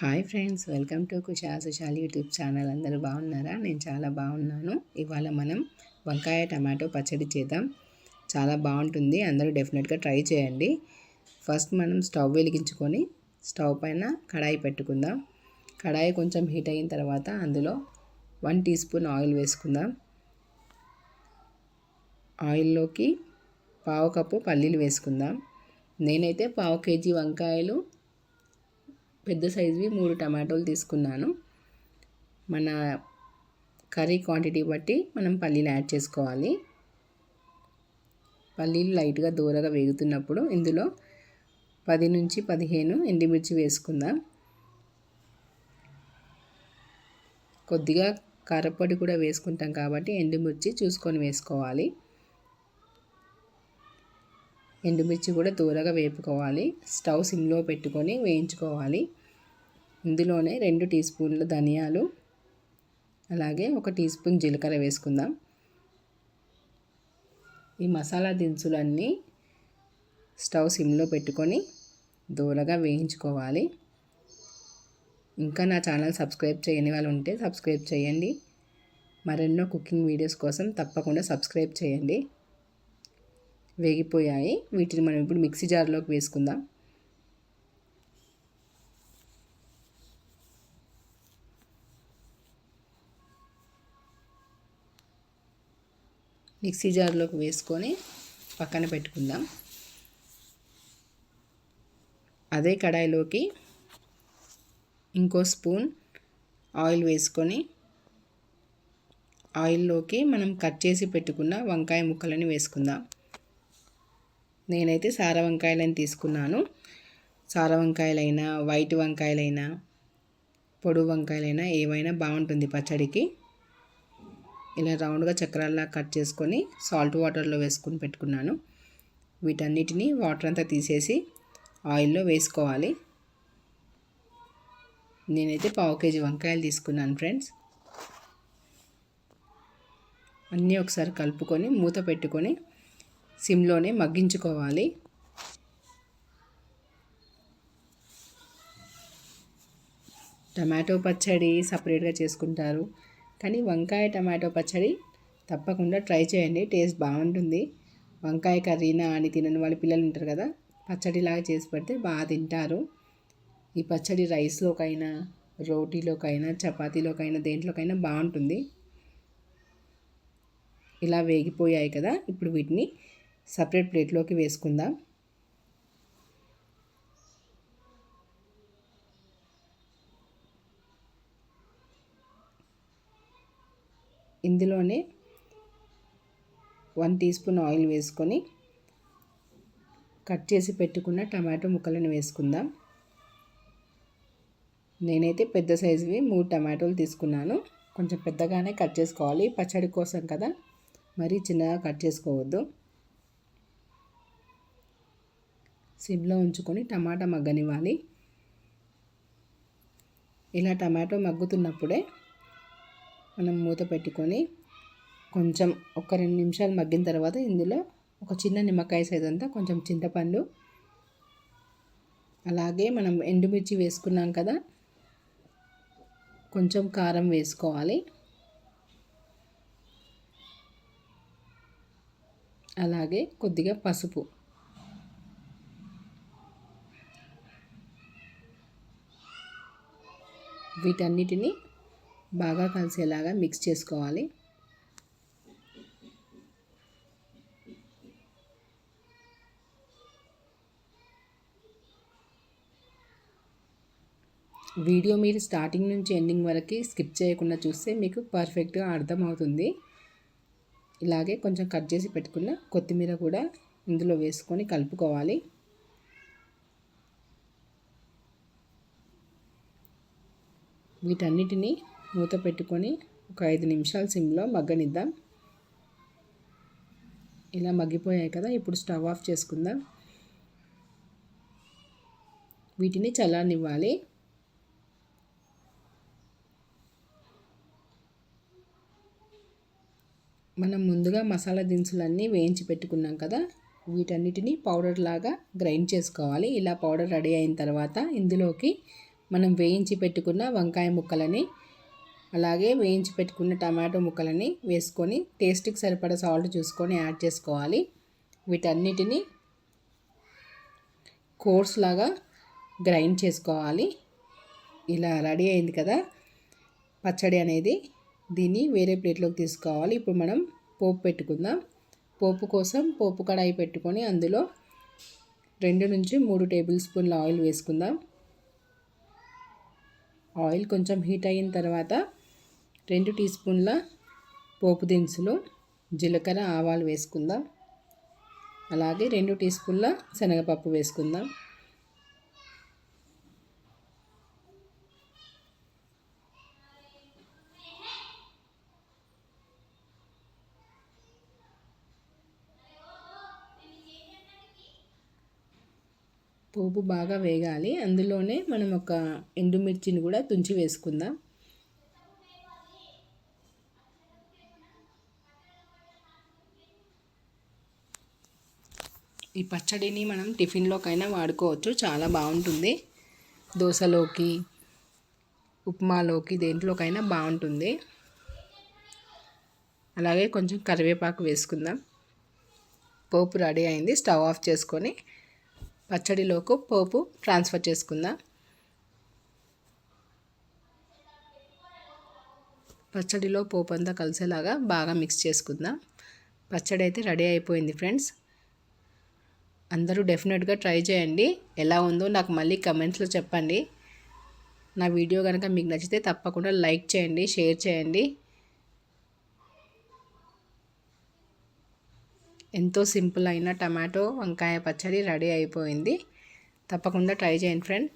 Hi friends welcome to Kusha Sushal YouTube channel. అందరూ బాగున్నారా? నేను చాలా బాగున్నాను. ఇవాళ మనం వంకాయ టమాటో పచ్చడి చేద్దాం. చాలా బాగుంటుంది. అందరూ డెఫినెట్గా ట్రై చేయండి. ఫస్ట్ మనం స్టవ్ వెలిగించుకొని స్టవ్ పైన కడాయి పెట్టుకుందాం. కడాయి కొంచెం హీట్ అయిన తర్వాత అందులో వన్ టీ స్పూన్ ఆయిల్ వేసుకుందాం. ఆయిల్లోకి పావు కప్పు పల్లీలు వేసుకుందాం. నేనైతే పావు కేజీ వంకాయలు పెద్ద సైజువి మూడు టమాటోలు తీసుకున్నాను. మన కర్రీ క్వాంటిటీ బట్టి మనం పల్లీలు యాడ్ చేసుకోవాలి. పల్లీలు లైట్గా దూరగా వేగుతున్నప్పుడు ఇందులో పది నుంచి పదిహేను ఎండిమిర్చి వేసుకుందాం. కొద్దిగా కారపొడి కూడా వేసుకుంటాం కాబట్టి ఎండుమిర్చి చూసుకొని వేసుకోవాలి. ఎండుమిర్చి కూడా దూరగా వేపుకోవాలి. స్టవ్ సిమ్లో పెట్టుకొని వేయించుకోవాలి. ఇందులోనే రెండు టీ స్పూన్లు ధనియాలు అలాగే ఒక టీ స్పూన్ జీలకర్ర వేసుకుందాం. ఈ మసాలా దినుసులన్నీ స్టవ్ సిమ్లో పెట్టుకొని దూరగా వేయించుకోవాలి. ఇంకా నా ఛానల్ సబ్స్క్రైబ్ చేయని వాళ్ళు ఉంటే సబ్స్క్రైబ్ చేయండి. మరెన్నో కుకింగ్ వీడియోస్ కోసం తప్పకుండా సబ్స్క్రైబ్ చేయండి. వేగిపోయాయి. వీటిని మనం ఇప్పుడు మిక్సీ జార్లోకి వేసుకుందాం. మిక్సీ జార్లోకి వేసుకొని పక్కన పెట్టుకుందాం. అదే కడాయిలోకి ఇంకో స్పూన్ ఆయిల్ వేసుకొని ఆయిల్లోకి మనం కట్ చేసి పెట్టుకున్న వంకాయ ముక్కలని వేసుకుందాం. నేనైతే సార వంకాయలని తీసుకున్నాను. సార వంకాయలైనా వైట్ వంకాయలైనా పొడు వంకాయలైనా ఏవైనా బాగుంటుంది పచ్చడికి. ఇలా రౌండ్గా చక్రాల్లా కట్ చేసుకొని సాల్ట్ వాటర్లో వేసుకొని పెట్టుకున్నాను. వీటన్నిటిని వాటర్ అంతా తీసేసి ఆయిల్లో వేసుకోవాలి. నేనైతే పావు కేజీ వంకాయలు తీసుకున్నాను ఫ్రెండ్స్. అన్నీ ఒకసారి కలుపుకొని మూత పెట్టుకొని సిమ్లోనే మగ్గించుకోవాలి. టమాటో పచ్చడి సపరేట్గా చేసుకుంటారు. కానీ వంకాయ టమాటో పచ్చడి తప్పకుండా ట్రై చేయండి టేస్ట్ బాగుంటుంది. వంకాయ కర్రీనా అని తినని వాళ్ళ పిల్లలు ఉంటారు కదా పచ్చడిలాగా చేసి పెడితే బాగా తింటారు. ఈ పచ్చడి రైస్లోకైనా రోటీలోకైనా చపాతీలోకైనా దేంట్లోకైనా బాగుంటుంది. ఇలా వేగిపోయాయి కదా ఇప్పుడు వీటిని సపరేట్ ప్లేట్లోకి వేసుకుందాం. ఇందులోనే వన్ టీ స్పూన్ ఆయిల్ వేసుకొని కట్ చేసి పెట్టుకున్న టమాటో ముక్కలను వేసుకుందాం. నేనైతే పెద్ద సైజువి మూడు టమాటోలు తీసుకున్నాను. కొంచెం పెద్దగానే కట్ చేసుకోవాలి. పచ్చడి కోసం కదా. మరీ చిన్నగా కట్ చేసుకోవద్దు. సిమ్లో ఉంచుకొని టమాటా మగ్గనివ్వాలి. ఇలా టమాటో మగ్గుతున్నప్పుడే మనం మూత పెట్టుకొని కొంచెం ఒక రెండు నిమిషాలు మగ్గిన తర్వాత ఇందులో ఒక చిన్న నిమ్మకాయ సైజ్ అంతా కొంచెం చింతపండు అలాగే మనం ఎండుమిర్చి వేసుకున్నాం కదా కొంచెం కారం వేసుకోవాలి. అలాగే కొద్దిగా పసుపు. వీటన్నిటిని బాగా కలిసేలాగా మిక్స్ చేసుకోవాలి. వీడియో మీరు స్టార్టింగ్ నుంచి ఎండింగ్ వరకు స్కిప్ చేయకుండా చూస్తే మీకు పర్ఫెక్ట్గా అర్థమవుతుంది. ఇలాగే కొంచెం కట్ చేసి పెట్టుకున్న కొత్తిమీర కూడా ఇందులో వేసుకొని కలుపుకోవాలి. వీటన్నిటిని మూత పెట్టుకొని ఒక ఐదు నిమిషాలు సిమ్లో మగ్గనిద్దాం. ఇలా మగ్గిపోయాయి కదా ఇప్పుడు స్టవ్ ఆఫ్ చేసుకుందాం. వీటిని చల్లనివ్వాలి మనం ముందుగా మసాలా దినుసులన్నీ వేయించి పెట్టుకున్నాం కదా వీటన్నిటిని పౌడర్ లాగా గ్రైండ్ చేసుకోవాలి. ఇలా పౌడర్ రెడీ అయిన తర్వాత ఇందులోకి మనం వేయించి పెట్టుకున్న వంకాయ ముక్కలని అలాగే వేయించి పెట్టుకున్న టమాటో ముక్కలని వేసుకొని టేస్ట్కి సరిపడా సాల్ట్ చూసుకొని యాడ్ చేసుకోవాలి. వీటన్నిటిని కోర్స్ లాగా గ్రైండ్ చేసుకోవాలి. ఇలా రెడీ అయింది కదా? పచ్చడి అనేది దీన్ని వేరే ప్లేట్లోకి తీసుకోవాలి. ఇప్పుడు మనం పోపు పెట్టుకుందాం. పోపు కోసం పోపు కడాయి పెట్టుకొని అందులో రెండు నుంచి మూడు టేబుల్ స్పూన్ల ఆయిల్ వేసుకుందాం. ఆయిల్ కొంచెం హీట్ అయిన తర్వాత రెండు టీ స్పూన్ల పోపు దినుసులు జీలకర్ర ఆవాలు వేసుకుందాం. అలాగే రెండు టీ స్పూన్ల శనగపప్పు వేసుకుందాం. పోపు బాగా వేగాలి. అందులోనే మనం ఒక ఎండుమిర్చిని కూడా తుంచి వేసుకుందాం. ఈ పచ్చడిని మనం టిఫిన్లోకైనా వాడుకోవచ్చు. చాలా బాగుంటుంది. దోశలోకి ఉప్మాలోకి దేంట్లోకైనా బాగుంటుంది. అలాగే కొంచెం కరివేపాకు వేసుకుందాం. పోపు రెడీ అయింది. స్టవ్ ఆఫ్ చేసుకొని పచ్చడిలోకి పోపు ట్రాన్స్ఫర్ చేసుకుందాం. పచ్చడిలో పోపు అంతా కలిసేలాగా బాగా మిక్స్ చేసుకుందాం. పచ్చడి అయితే రెడీ అయిపోయింది ఫ్రెండ్స్. అందరూ డెఫినెట్గా ట్రై చేయండి. ఎలా ఉందో నాకు మళ్ళీ కమెంట్స్లో చెప్పండి. నా వీడియో కనుక మీకు నచ్చితే తప్పకుండా లైక్ చేయండి షేర్ చేయండి. ఎంతో సింపుల్ అయిన టమాటో వంకాయ పచ్చడి రెడీ అయిపోయింది. తప్పకుండా ట్రై చేయండి ఫ్రెండ్.